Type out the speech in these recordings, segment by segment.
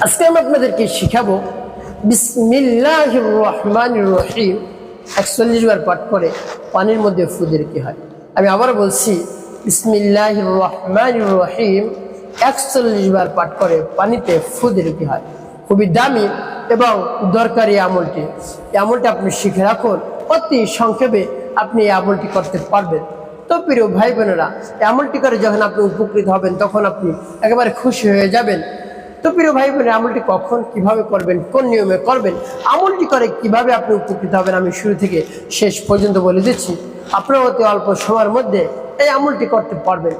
আজকে আমি আপনাদেরকে শিখাবো বিসমিল্লাহ রহমান রহিম। একচল্লিশ বার পাঠ করে পানির মধ্যে ফুদের কি হয়? আমি আবার বলছি বিসমিল্লাহ রহমান রহিম। একচল্লিশ বার পাঠ করে পানিতে ফুদের কি হয়? খুবই দামি এবং দরকারি আমলটি। এই আমলটি আপনি শিখে রাখুন, অতি সংক্ষেপে আপনি এই আমলটি করতে পারবেন। তো প্রিয় ভাই বোনেরা এই আমলটি করে যখন আপনি উপকৃত হবেন, তখন আপনি একেবারে খুশি হয়ে যাবেন। তো প্রিয় ভাই বোনের আমলটি কখন, কীভাবে করবেন, কোন নিয়মে করবেন, আমলটি করে কীভাবে আপনি উপকৃত হবেন, আমি শুরু থেকে শেষ পর্যন্ত বলে দিচ্ছি। আপনার অতি অল্প সময়ের মধ্যে এই আমলটি করতে পারবেন।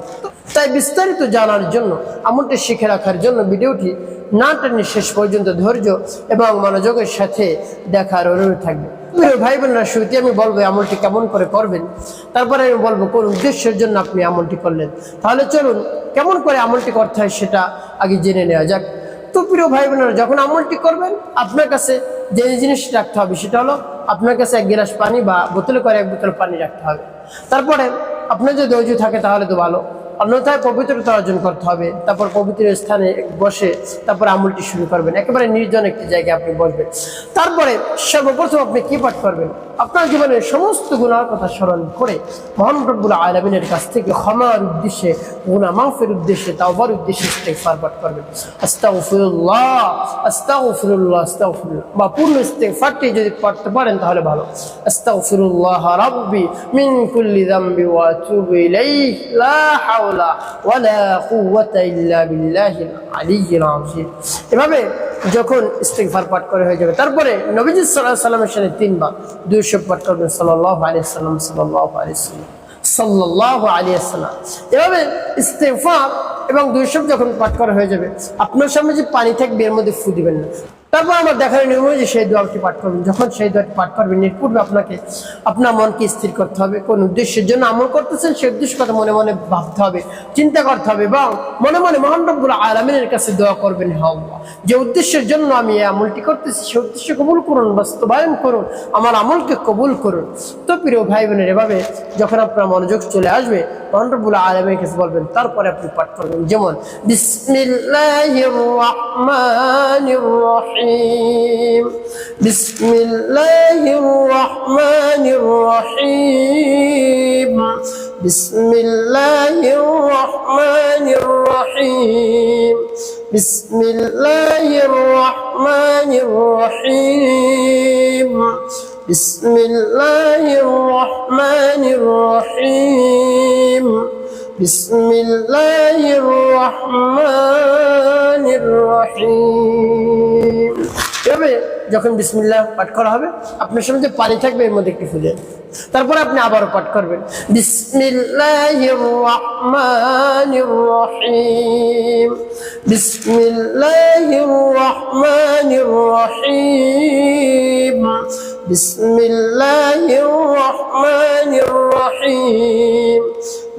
তাই বিস্তারিত জানার জন্য, আমলটি শিখে রাখার জন্য ভিডিওটি না টেনে শেষ পর্যন্ত ধৈর্য এবং মনোযোগের সাথে দেখার অনুরোধ থাকবে। প্রিয় ভাই বোনেরা শুরুতে আমি বলব আমলটি কেমন করে করবেন? তারপরে আমি বলব কোন উদ্দেশ্যের জন্য আপনি আমলটি করলেন। তাহলে চলুন, কেমন করে আমলটি করতে হয় সেটা আগে জেনে নেওয়া যাক। তো প্রিয় ভাই বোনেরা যখন আমলটি করবেন, আপনার কাছে যে জিনিসটা রাখতে হবে সেটা হলো আপনার কাছে এক গিলাস পানি বা বোতলে করে এক বোতল পানি রাখতে হবে। তারপরে আপনার যদি অজু থাকে তাহলে তো ভালো। অন্যথায় পবিত্রতা অর্জন করতে হবে। তারপর পবিত্র স্থানে বসে তারপর আমলটি শুরু করবেন। একেবারে নির্জন একটি জায়গায় আপনি বসবেন। তারপরে সর্বপ্রথম আপনি কি পাঠ করবেন। আপনার জীবনের সমস্ত গুণার কথা স্মরণ করে মহান রব্বুল আলমিনের কাছ থেকে ক্ষমার উদ্দেশ্যে গুণা মাফের উদ্দেশ্যে, তাওবার উদ্দেশ্যে ইস্তেগফার পাঠ করবেন। আস্তাগফিরুল্লাহ আস্তাগফিরুল্লাহ আস্তাগফিরুল্লাহ। বা পূর্ণ ইস্তেগফারটি যদি পড়তে পারেন তাহলে ভালো। আস্তাগফিরুল্লাহ রাব্বি মিন কুল্লি যামবি ওয়া আতুবু ইলাইহি, লা হাওলা এভাবে যখন ইস্তেগফার পাঠ করে হয়ে যাবে, তারপরে নবীজি সাল্লাল্লাহু সাল্লামের সাথে তিনবার দুইশো পাঠ করবেন সাল্লাম সাল্লাম এভাবে এবং দুইশো যখন পাঠ করা হয়ে যাবে, আপনার সামনে যে পানি থাকবে, এর মধ্যে ফু দিবেন না। তারপর আমার দেখার নিয়ম যে সেই দোয়াটি পাঠ করবেন যখন সেই দোয়াটি পাঠ করবেন এর আপনাকে আপনার মনকে স্থির করতে হবে, কোন উদ্দেশ্যের জন্য আমল করতেছেন সেই উদ্দেশ্য কথা মনে মনে ভাবতে হবে, চিন্তা করতে হবে এবং মনে মনে মহান রব্বুল আলমিনের কাছে দোয়া করবেন হাওয়া যে উদ্দেশ্যের জন্য আমি এই আমলটি করতেছি, সেই উদ্দেশ্য কবুল করুন, বাস্তবায়ন করুন, আমার আমলকে কবুল করুন। তো প্রিয় ভাই বোনের এভাবে যখন আপনার মনোযোগ চলে আসবে রব্বুল আলমের কাছে বলবেন তারপরে আপনি পাঠ করবেন। যেমন, বিসমিল্লাহির রহমানির রহিম বিসমিল্লাহির রহমানির রহিম বিসমিল্লাহির রহমানির রহিম বিসমিল্লাহির রহমানির রহিম বিসমিল্লাহির রহমানির বিসমিল্লাহির রহমানির রহিম। এভাবে যখন বিসমিল্লাহ পাঠ করা হবে, আপনার সামনে পানি থাকবে, এর মধ্যে একটু ফুলে। তারপরে আপনি আবারও পাঠ করবেন। বিসমিল্লাহির রহমানির রহিম। বিসমিল্লাহির রহমানির রহিম। বিসমিল্লাহির রহমানির রহিম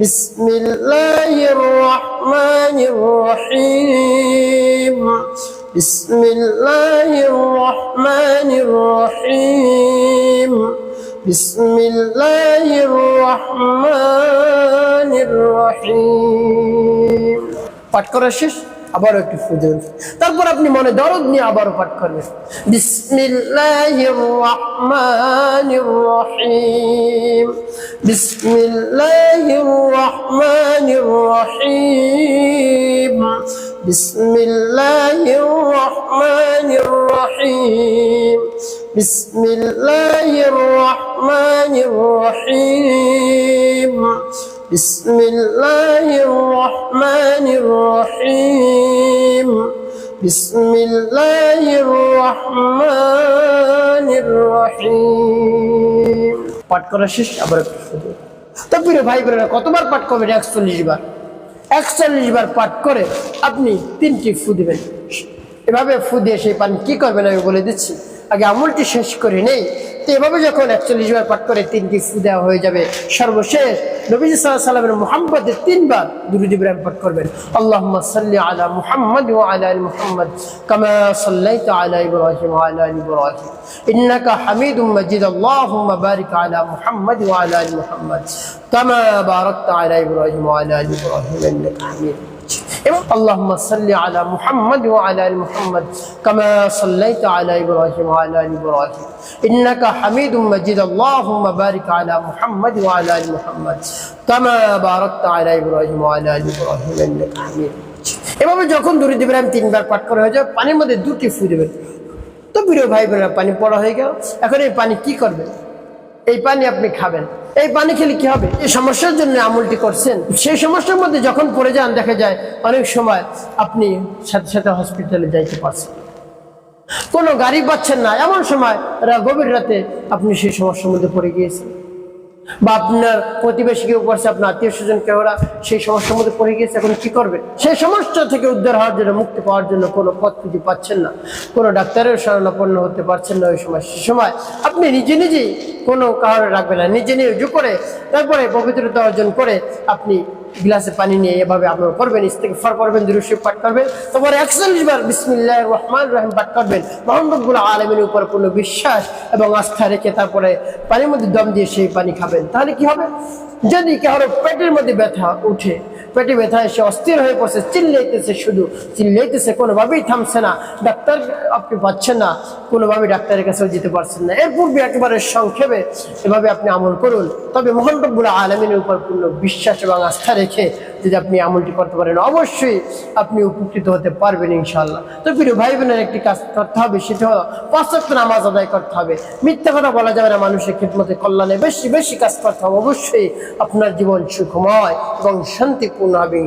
বিসমিল্লাহির রহমানির রহিম بسم الله الرحمن الرحيم بسم الله الرحمن الرحيم পাঠ করা শেষ আবার একটু ফুজে তারপর আপনি মনে দরদ নিয়ে আবার পাঠ করবেন বিসমিল্লাহির রহমানির রহিম বিসমিল্লাহির রহমানির রহিম বিসমিল্লাহির রহমানির রহিম বিসমিল্লাহির রহমানির রহিম বিসমিল্লাহির بسم الله الرحمن الرحيم পাঠ করা শেষ আবার তারপরে ভাই বোনেরা কতবার পাঠ করবেন একচল্লিশ বার একচল্লিশ বার পাঠ করে আপনি তিনটি ফু দিবেন এভাবে ফু দিয়ে সেই পানি কি করবেন আমি বলে দিচ্ছি আগে আমলটি শেষ করে নেই তো এভাবে যখন একচল্লিশ বার পাঠ করে তিনটি ফু দেওয়া হয়ে যাবে সর্বশেষ নবীজ সাল্লাহ সাল্লামের মোহাম্মদের তিনবার দুরুদ ইব্রাহিম পাঠ করবেন আল্লাহ সাল্লি আলা মুহাম্মদ ও আলা আল মুহাম্মদ কামা সাল্লাইতা আলা ইব্রাহিম ওয়া আলা আল ইব্রাহিম إنك حميد مجيد اللهم بارك على محمد وعلى آل محمد كما باركت على إبراهيم وعلى آل إبراهيم إنك حميد مجيد এবং আল্লাহুম্মা সাল্লি আলা মুহাম্মাদ ওয়া আলা আলি মুহাম্মাদ কামা সাল্লাইতা আলা ইব্রাহিম ওয়া আলা আলি ইব্রাহিম। ইন্নাকা হামিদুম মাজিদ। আল্লাহুম্মা বারিক আলা মুহাম্মাদ ওয়া আলা আলি মুহাম্মাদ কামা বারাকতা আলা ইব্রাহিম ওয়া আলা আলি ইব্রাহিম। ইন্নাকা মাজিদ। এভাবে যখন দরুদ ইব্রাহিম তিনবার পাঠ করা হয়ে যায়, পানির মধ্যে দুটি ফু দেবেন তো প্রিয় ভাই বোনেরা পানি পড়া হয়ে গেল। এখন এই পানি কি করবেন এই পানি আপনি খাবেন। এই পানি খেলে কি হবে? এই সমস্যার জন্য আমলটি করছেন। সেই সমস্যার মধ্যে যখন পড়ে যান, দেখা যায় অনেক সময় আপনি সাথে সাথে হসপিটালে যাইতে পারছেন। কোনো গাড়ি পাচ্ছেন না। এমন সময় গভীর রাতে আপনি সেই সমস্যার মধ্যে পড়ে গিয়েছেন। বা আপনার প্রতিবেশী কেউ করছে আপনার আত্মীয় স্বজন কেউ ওরা সেই সমস্যার মধ্যে পড়ে গিয়েছে, এখন কি করবে? সেই সমস্যা থেকে উদ্ধার হওয়ার জন্য, মুক্তি পাওয়ার জন্য কোনো পথ খুঁজে পাচ্ছেন না। কোনো ডাক্তারের শরণাপন্ন হতে পারছেন না ওই সময়, সে সময় আপনি নিজে নিজেই কোনো কারণে রাখবেন না, নিজে নিয়ে উজু করে, তারপরে পবিত্রতা অর্জন করে আপনি গ্লাসে পানি নিয়ে এভাবে আপনার করবেন ইস্তেকফার করবেন দৃশ্য পাঠ করবেন তারপরে একচল্লিশ বার বিসমিল্লাহ রহমান রহিম পাঠ করবেন। মহম্মদগুলো আলমের উপর পূর্ণ বিশ্বাস এবং আস্থা রেখে তারপরে পানির মধ্যে দম দিয়ে সেই পানি খাবেন। তাহলে কি হবে? যদি কারও পেটের মধ্যে ব্যথা উঠে পেটে ব্যথা সে অস্থির হয়ে পড়ছে, চিল্লাইতেছে শুধু, চিল্লাইতেছে, কোনোভাবেই থামছে না। ডাক্তার আপনি পাচ্ছেন না, কোনোভাবেই ডাক্তারের কাছেও যেতে পারছেন না। এর পূর্বে একেবারে সংক্ষেপে এভাবে আপনি আমল করুন। তবে মোহন রব্বুল আলমিনের উপর পূর্ণ বিশ্বাস এবং আস্থা রেখে যদি আপনি আমলটি করতে পারেন, অবশ্যই আপনি উপকৃত হতে পারবেন ইনশাল্লাহ তো প্রিয় ভাই বোনের একটি কাজ করতে হবে, সেটা হলো পাঁচক্ত নামাজ আদায় করতে হবে। মিথ্যা কথা বলা যাবে না, মানুষের খিদমতে কল্যাণে বেশি বেশি কাজ করতে হবে। অবশ্যই আপনার জীবন সুখময় এবং শান্তিপূর্ণ হবে।